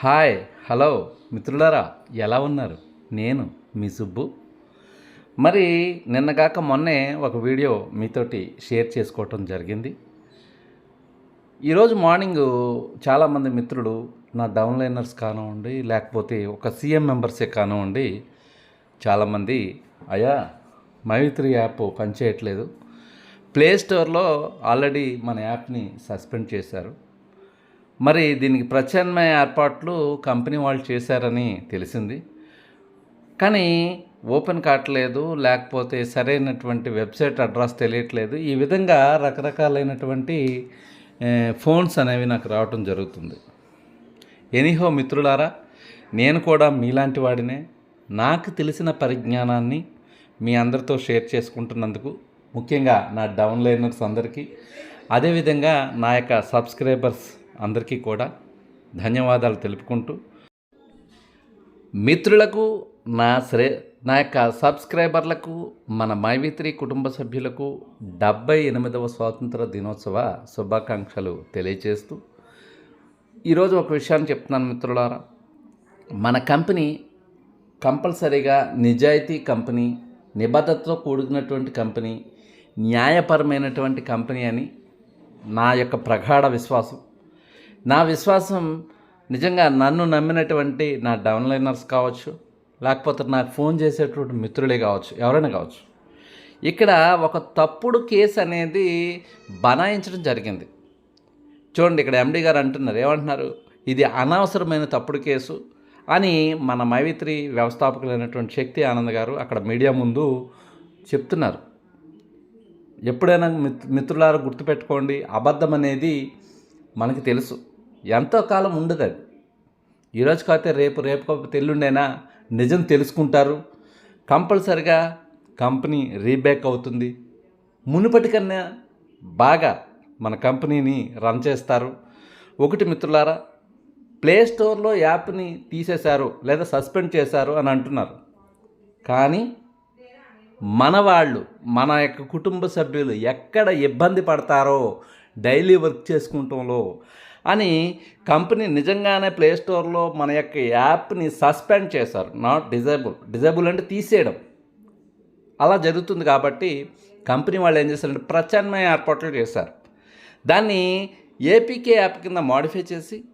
Hi hello మిత్రులారా ఎలా ఉన్నారు? నేను మీ సుబ్బు. మరి నిన్నగాక మొన్నే ఒక వీడియో మీతోటి షేర్ చేసుకోవటం జరిగింది. ఈరోజు మార్నింగ్ చాలామంది మిత్రులు నా డౌన్లైనర్స్ కానివ్వండి లేకపోతే ఒక సీఎం మెంబర్సే కానివ్వండి చాలామంది అయ్యా మైత్రి యాప్ పనిచేయట్లేదు. ప్లే స్టోర్లో ఆల్రెడీ మన యాప్ని సస్పెండ్ చేశారు. మరి దీనికి ప్రత్యామ్నాయ ఏర్పాట్లు కంపెనీ వాళ్ళు చేశారని తెలిసింది. కానీ ఓపెన్ కావట్లేదు లేకపోతే సరైనటువంటి వెబ్సైట్ అడ్రస్ తెలియట్లేదు. ఈ విధంగా రకరకాలైనటువంటి ఫోన్స్ అనేవి నాకు రావటం జరుగుతుంది. ఎనీహో మిత్రులారా నేను కూడా మీలాంటి వాడినే. నాకు తెలిసిన పరిజ్ఞానాన్ని మీ అందరితో షేర్ చేసుకుంటున్నందుకు ముఖ్యంగా నా డౌన్లైనర్స్ అందరికీ. అదేవిధంగా నా యొక్క సబ్స్క్రైబర్స్ అందరికీ కూడా ధన్యవాదాలు తెలుపుకుంటూ మిత్రులకు నా శ్రే నా యొక్క సబ్స్క్రైబర్లకు మన మైవిత్రి కుటుంబ సభ్యులకు డెబ్బై ఎనిమిదవ స్వాతంత్ర దినోత్సవ శుభాకాంక్షలు తెలియజేస్తూ ఈరోజు ఒక విషయాన్ని చెప్తున్నాను మిత్రులారా. మన కంపెనీ కంపల్సరీగా నిజాయితీ కంపెనీ నిబద్ధతతో కూడుకున్నటువంటి కంపెనీ న్యాయపరమైనటువంటి కంపెనీ అని నా యొక్క ప్రగాఢ విశ్వాసం. నా విశ్వాసం నిజంగా నన్ను నమ్మినటువంటి నా డౌన్లైనర్స్ కావచ్చు లేకపోతే నాకు ఫోన్ చేసేటువంటి మిత్రులే కావచ్చు ఎవరైనా కావచ్చు. ఇక్కడ ఒక తప్పుడు కేసు అనేది బనాయించడం జరిగింది. చూడండి ఇక్కడ ఎండి గారు అంటున్నారు ఏమంటున్నారు? ఇది అనవసరమైన తప్పుడు కేసు అని మన మైవిత్రి వ్యవస్థాపకులైనటువంటి శక్తి ఆనంద్ గారు అక్కడ మీడియా ముందు చెప్తున్నారు. ఎప్పుడైనా మిత్ మిత్రులారా గుర్తుపెట్టుకోండి అబద్ధం అనేది మనకి తెలుసు. ఎంతో కాలం ఉండదు అది. ఈరోజు కాకపోతే రేపు రేపు కాకపోతే ఎల్లుండైనా నిజం తెలుసుకుంటారు. కంపల్సరిగా కంపెనీ రీబ్యాక్ అవుతుంది. మునుపటి కన్నా బాగా మన కంపెనీని రన్ చేస్తారు. ఒకటి మిత్రులారా ప్లే స్టోర్లో యాప్ని తీసేశారు లేదా సస్పెండ్ చేశారు అని అంటున్నారు. కానీ మన వాళ్ళు మన యొక్క కుటుంబ సభ్యులు ఎక్కడ ఇబ్బంది పడతారో డైలీ వర్క్ చేసుకుంటంలో అని కంపెనీ నిజంగానే ప్లే స్టోర్లో మన యొక్క యాప్ని సస్పెండ్ చేశారు. నాట్ డిజేబుల్ డిజేబుల్ అంటే తీసేయడం. అలా జరుగుతుంది కాబట్టి కంపెనీ వాళ్ళు ఏం చేశారంటే ప్రత్యామ్నాయ ఏర్పాట్లు చేశారు. దాన్ని ఏపీకే యాప్ కింద మాడిఫై చేసి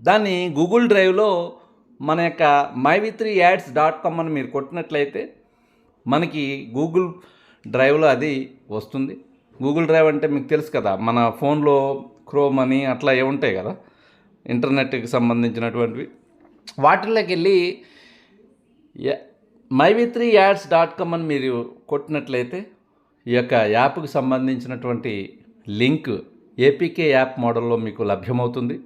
దాన్ని గూగుల్ డ్రైవ్లో మన యొక్క my V three ads dot com అని మీరు కొట్టినట్లయితే మనకి గూగుల్ డ్రైవ్లో అది వస్తుంది. గూగుల్ డ్రైవ్ అంటే మీకు తెలుసు కదా మన ఫోన్లో క్రోమ్ అని అట్లా ఏముంటాయి ఉంటాయి కదా ఇంటర్నెట్కి సంబంధించినటువంటివి. వాటిలోకి వెళ్ళి my V three ads dot com అని మీరు కొట్టినట్లయితే ఈ యొక్క యాప్కి సంబంధించినటువంటి లింక్ ఏపీకే యాప్ మోడల్లో మీకు లభ్యమవుతుంది.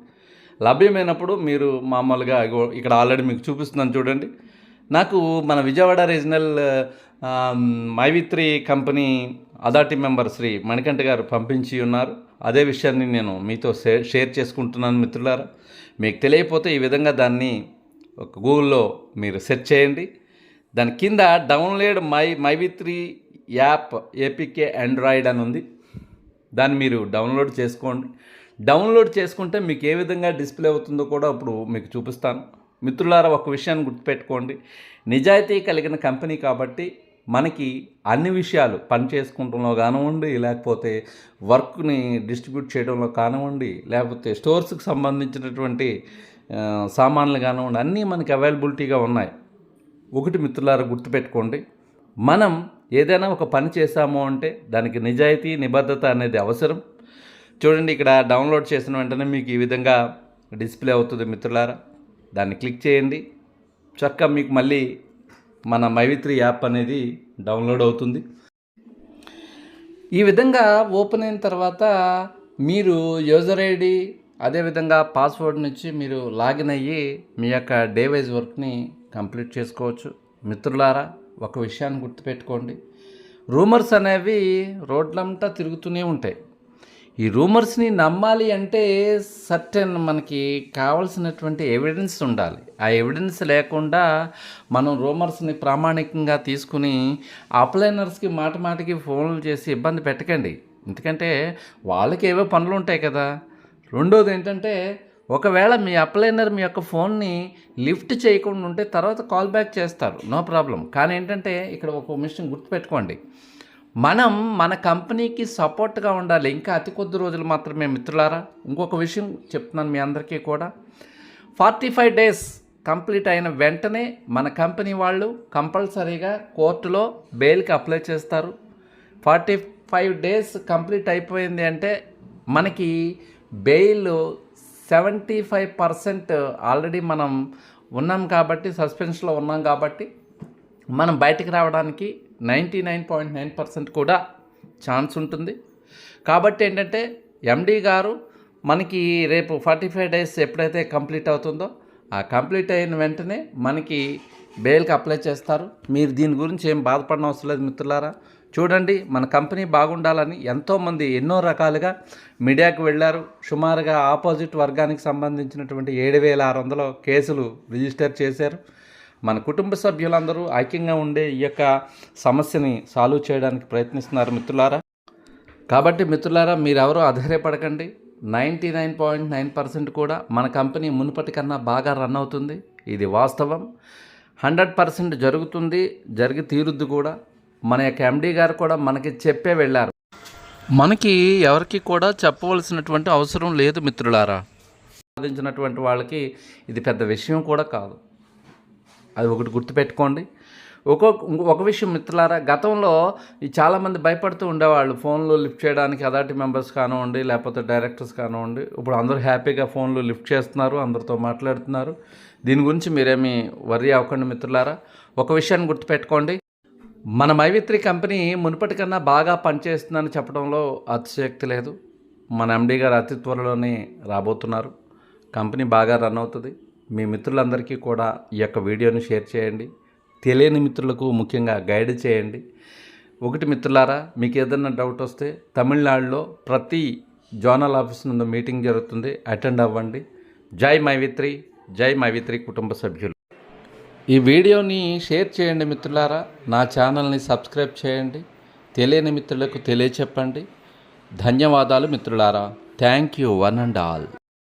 లభ్యమైనప్పుడు మీరు మామూలుగా ఇక్కడ ఆల్రెడీ మీకు చూపిస్తున్నాను చూడండి. నాకు మన Vijayawada regional my V three company authority member Shri Manikanta గారు పంపించి ఉన్నారు. అదే విషయాన్ని నేను మీతో షేర్ చేసుకుంటున్నాను మిత్రులారా. మీకు తెలియకపోతే ఈ విధంగా దాన్ని ఒక గూగుల్లో మీరు సెర్చ్ చేయండి. దాని కింద download my my V three app APK Android అని ఉంది. దాన్ని మీరు డౌన్లోడ్ చేసుకోండి. డౌన్లోడ్ చేసుకుంటే మీకు ఏ విధంగా డిస్ప్లే అవుతుందో కూడా ఇప్పుడు మీకు చూపిస్తాను. మిత్రులారా ఒక విషయాన్ని గుర్తుపెట్టుకోండి. నిజాయితీ కలిగిన కంపెనీ కాబట్టి మనకి అన్ని విషయాలు పని చేసుకుంటంలో కానివ్వండి లేకపోతే వర్క్ని డిస్ట్రిబ్యూట్ చేయడంలో కానివ్వండి లేకపోతే స్టోర్స్కి సంబంధించినటువంటి సామాన్లు కానివ్వండి అన్నీ మనకి అవైలబిలిటీగా ఉన్నాయి. ఒకటి మిత్రులారా గుర్తుపెట్టుకోండి. మనం ఏదైనా ఒక పని చేశాము అంటే దానికి నిజాయితీ నిబద్ధత అనేది అవసరం. చూడండి ఇక్కడ డౌన్లోడ్ చేసిన వెంటనే మీకు ఈ విధంగా డిస్ప్లే అవుతుంది మిత్రులారా. దాన్ని క్లిక్ చేయండి. చక్కగా మీకు మళ్ళీ మన మైవిత్రి యాప్ అనేది డౌన్లోడ్ అవుతుంది. ఈ విధంగా ఓపెన్ అయిన తర్వాత మీరు యూజర్ ఐడి అదేవిధంగా పాస్వర్డ్ నుంచి మీరు లాగిన్ అయ్యి మీ యొక్క డే వైజ్ వర్క్ని కంప్లీట్ చేసుకోవచ్చు. మిత్రులారా ఒక విషయాన్ని గుర్తుపెట్టుకోండి. రూమర్స్ అనేవి రోడ్లంతా తిరుగుతూనే ఉంటాయి. ఈ రూమర్స్ని నమ్మాలి అంటే సర్టెన్ మనకి కావాల్సినటువంటి ఎవిడెన్స్ ఉండాలి. ఆ ఎవిడెన్స్ లేకుండా మనం రూమర్స్ని ప్రామాణికంగా తీసుకుని అప్లైనర్స్కి మాట మాటికి ఫోన్లు చేసి ఇబ్బంది పెట్టకండి. ఎందుకంటే వాళ్ళకి ఏవో పనులు ఉంటాయి కదా. రెండోది ఏంటంటే ఒకవేళ మీ అప్లైనర్ మీ యొక్క ఫోన్ని లిఫ్ట్ చేయకుండా ఉంటే తర్వాత కాల్ బ్యాక్ చేస్తారు. No problem. కానీ ఏంటంటే ఇక్కడ ఒక విషయం గుర్తుపెట్టుకోండి. మనం మన కంపెనీకి సపోర్ట్గా ఉండాలి. ఇంకా అతి కొద్ది రోజులు మాత్రమే మిత్రులారా. ఇంకొక విషయం చెప్తున్నాను మీ అందరికీ కూడా. ఫార్టీ ఫైవ్ డేస్ కంప్లీట్ అయిన వెంటనే మన కంపెనీ వాళ్ళు కంపల్సరీగా కోర్టులో బెయిల్కి అప్లై చేస్తారు. ఫార్టీ ఫైవ్ డేస్ కంప్లీట్ అయిపోయింది అంటే మనకి bail seventy five percent already మనం ఉన్నాం కాబట్టి సస్పెన్షన్లో ఉన్నాం కాబట్టి మనం బయటకు రావడానికి ninety nine point nine percent కూడా ఛాన్స్ ఉంటుంది. కాబట్టి ఏంటంటే ఎండీ గారు మనకి రేపు ఫార్టీ ఫైవ్ డేస్ ఎప్పుడైతే కంప్లీట్ అవుతుందో ఆ కంప్లీట్ అయిన వెంటనే మనకి బెయిల్కి అప్లై చేస్తారు. మీరు దీని గురించి ఏం బాధపడిన అవసరం లేదు మిత్రులారా. చూడండి మన కంపెనీ బాగుండాలని ఎంతోమంది ఎన్నో రకాలుగా మీడియాకు వెళ్ళారు. సుమారుగా ఆపోజిట్ వర్గానికి సంబంధించినటువంటి ఏడు వేల ఆరు వందల కేసులు రిజిస్టర్ చేశారు. మన కుటుంబ సభ్యులందరూ ఐక్యంగా ఉండే ఈ యొక్క సమస్యని సాల్వ్ చేయడానికి ప్రయత్నిస్తున్నారు మిత్రులారా. కాబట్టి మిత్రులారా మీరెవరూ అధైర్యపడకండి. Ninety nine point nine percent కూడా మన కంపెనీ మునుపటి కన్నా బాగా రన్ అవుతుంది. ఇది వాస్తవం. హండ్రెడ్ పర్సెంట్ జరుగుతుంది జరిగి తీరుద్ది కూడా. మన యొక్క ఎండీ గారు కూడా మనకి చెప్పే వెళ్ళారు. మనకి ఎవరికి కూడా చెప్పవలసినటువంటి అవసరం లేదు మిత్రులారా. సాధించినటువంటి వాళ్ళకి ఇది పెద్ద విషయం కూడా కాదు. అది ఒకటి గుర్తుపెట్టుకోండి. ఒక్కొక్క ఒక విషయం మిత్రులారా గతంలో ఈ చాలామంది భయపడుతూ ఉండేవాళ్ళు ఫోన్లు లిఫ్ట్ చేయడానికి అథారిటీ మెంబర్స్ కానివ్వండి లేకపోతే డైరెక్టర్స్ కానివ్వండి. ఇప్పుడు అందరూ హ్యాపీగా ఫోన్లు లిఫ్ట్ చేస్తున్నారు అందరితో మాట్లాడుతున్నారు. దీని గురించి మీరేమీ వర్రీ అవ్వకండి మిత్రులారా. ఒక విషయాన్ని గుర్తుపెట్టుకోండి. మన మైవిత్రి కంపెనీ మునుపటి కన్నా బాగా పనిచేస్తుందని చెప్పడంలో అతిశయోక్తి లేదు. మన ఎండీ గారు అతి త్వరలోనే రాబోతున్నారు. కంపెనీ బాగా రన్ అవుతుంది. మీ మిత్రులందరికీ కూడా ఈ యొక్క వీడియోని షేర్ చేయండి. తెలియని మిత్రులకు ముఖ్యంగా గైడ్ చేయండి. ఒకటి మిత్రులారా మీకు ఏదైనా డౌట్ వస్తే తమిళనాడులో ప్రతి జోనల్ ఆఫీస్ నుండి మీటింగ్ జరుగుతుంది. అటెండ్ అవ్వండి. జై మైవిత్రి జై మైవిత్రి కుటుంబ సభ్యులు. ఈ వీడియోని షేర్ చేయండి మిత్రులారా. నా ఛానల్ని సబ్స్క్రైబ్ చేయండి. తెలియని మిత్రులకు తెలియచెప్పండి. ధన్యవాదాలు మిత్రులారా. Thank you one and all.